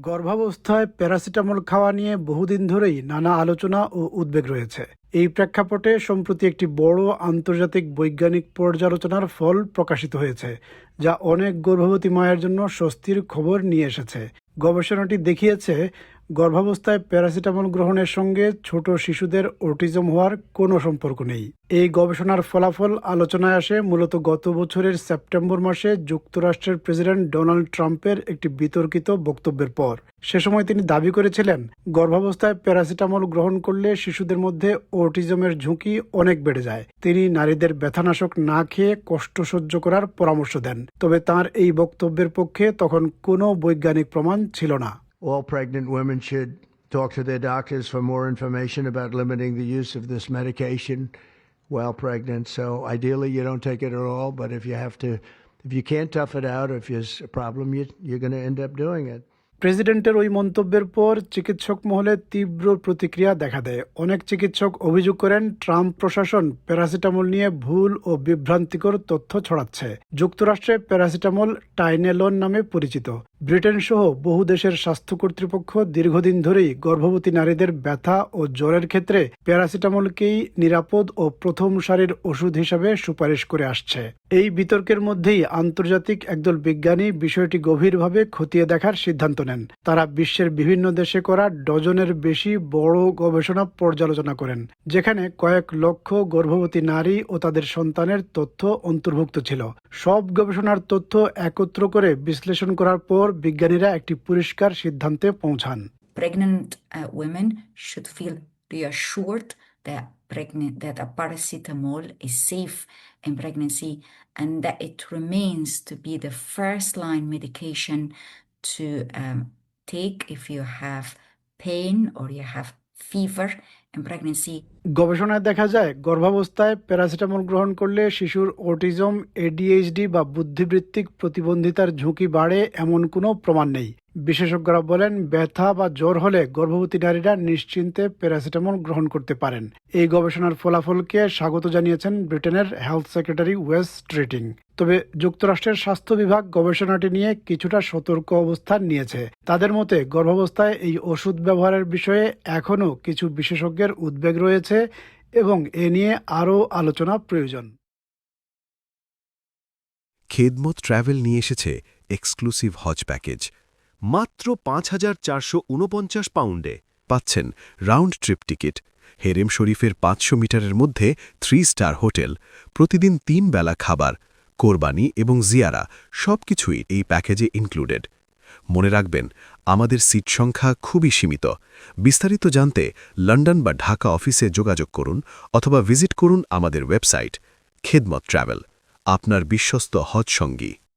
গর্ভাবস্থায় প্যারাসিটামল খাওয়া নিয়ে বহুদিন ধরেই নানা আলোচনা ও উদ্বেগ রয়েছে। এই প্রেক্ষাপটে সম্প্রতি একটি বড় আন্তর্জাতিক বৈজ্ঞানিক পর্যালোচনার ফল প্রকাশিত হয়েছে, যা অনেক গর্ভবতী মায়ের জন্য স্বস্তির খবর নিয়ে এসেছে। গবেষণাটি দেখিয়েছে গর্ভাবস্থায় প্যারাসিটামল গ্রহণের সঙ্গে ছোট শিশুদের অটিজম হওয়ার কোনো সম্পর্ক নেই। এই গবেষণার ফলাফল আলোচনায় আসে মূলত গত বছরের সেপ্টেম্বর মাসে যুক্তরাষ্ট্রের প্রেসিডেন্ট ডোনাল্ড ট্রাম্পের একটি বিতর্কিত বক্তব্যের পর। সে সময় তিনি দাবি করেছিলেন, গর্ভাবস্থায় প্যারাসিটামল গ্রহণ করলে শিশুদের মধ্যে অটিজমের ঝুঁকি অনেক বেড়ে যায়। তিনি নারীদের ব্যথানাশক না খেয়ে কষ্ট সহ্য করার পরামর্শ দেন। তবে তার এই বক্তব্যের পক্ষে তখন কোনো বৈজ্ঞানিক প্রমাণ ছিল না। All pregnant women should talk to their doctors for more information about limiting the use of this medication while pregnant. So ideally, you don't take it at all. But if you have to, if you can't tough it out, if there's a problem, you, you're going to end up doing it. প্রেসিডেন্টের ওই মন্তব্যের পর চিকিৎসক মহলে তীব্র প্রতিক্রিয়া দেখা দেয় অনেক চিকিৎসক অভিযোগ করেন ট্রাম্প প্রশাসন প্যারাসিটামল নিয়ে ভুল ও বিভ্রান্তিকর তথ্য ছড়াচ্ছে যুক্তরাষ্ট্রে প্যারাসিটামল টাইনেলন নামে পরিচিত ব্রিটেন সহ বহু দেশের স্বাস্থ্য কর্তৃপক্ষ দীর্ঘদিন ধরেই গর্ভবতী নারীদের ব্যথা ও জ্বরের ক্ষেত্রে প্যারাসিটামলকেই নিরাপদ ও প্রথম সারির ওষুধ হিসাবে সুপারিশ করে আসছে। এই বিতর্কের মধ্যেই আন্তর্জাতিক একদল বিজ্ঞানী বিষয়টি গভীরভাবে খতিয়ে দেখার সিদ্ধান্ত নেন। তারা বিশ্বের বিভিন্ন দেশে করা ডজনের বেশি বড় গবেষণা পর্যালোচনা করেন, যেখানে কয়েক লক্ষ গর্ভবতী নারী ও তাদের সন্তানের তথ্য অন্তর্ভুক্ত ছিল। সব গবেষণার তথ্য একত্র করে বিশ্লেষণ করার পর বিজ্ঞানীরা একটি পরিষ্কার সিদ্ধান্তে পৌঁছান pregnant uh, women should feel reassured that pregnant that a paracetamol is safe in pregnancy and that it remains to be the first line medication to um, take if you have pain or you have pregnancy. গবেষণায় দেখা যায়, গর্ভাবস্থায় paracetamol গ্রহণ করলে শিশুর autism ADHD বা বুদ্ধিবৃত্তিক প্রতিবন্ধিতার ঝুঁকি বাড়ে এমন কোনো প্রমাণ নেই। বিশেষজ্ঞরা বলেন, ব্যথা বা জ্বর হলে গর্ভবতী নারীরা নিশ্চিন্তে প্যারাসিটামল গ্রহণ করতে পারেন। এই গবেষণার ফলাফলকে স্বাগত জানিয়েছেন ব্রিটেনের হেলথ সেক্রেটারি ওয়েস স্ট্রিটিং। তবে যুক্তরাষ্ট্রের স্বাস্থ্য বিভাগ গবেষণাটি নিয়ে কিছুটা সতর্ক অবস্থান নিয়েছে। তাদের মতে, গর্ভাবস্থায় এই ওষুধ ব্যবহারের বিষয়ে এখনও কিছু বিশেষজ্ঞের উদ্বেগ রয়েছে এবং এ নিয়ে আরও আলোচনা প্রয়োজন। খেদমত ট্র্যাভেল নিয়ে এসেছে এক্সক্লুসিভ হজ প্যাকেজ। মাত্র পাঁচ হাজার চারশো উনপঞ্চাশ পাউন্ডে পাচ্ছেন রাউন্ড ট্রিপ টিকিট। হেরেম শরীফের পাঁচশো মিটারের মধ্যে থ্রি স্টার হোটেল, প্রতিদিন তিন বেলা খাবার, কোরবানি এবং জিয়ারা, সবকিছুই এই প্যাকেজে ইনক্লুডেড। মনে রাখবেন, আমাদের সিট সংখ্যা খুবই সীমিত। বিস্তারিত জানতে লন্ডন বা ঢাকা অফিসে যোগাযোগ করুন অথবা ভিজিট করুন আমাদের ওয়েবসাইট, খেদমত ট্রাভেল, আপনার বিশ্বস্ত হজ সঙ্গী।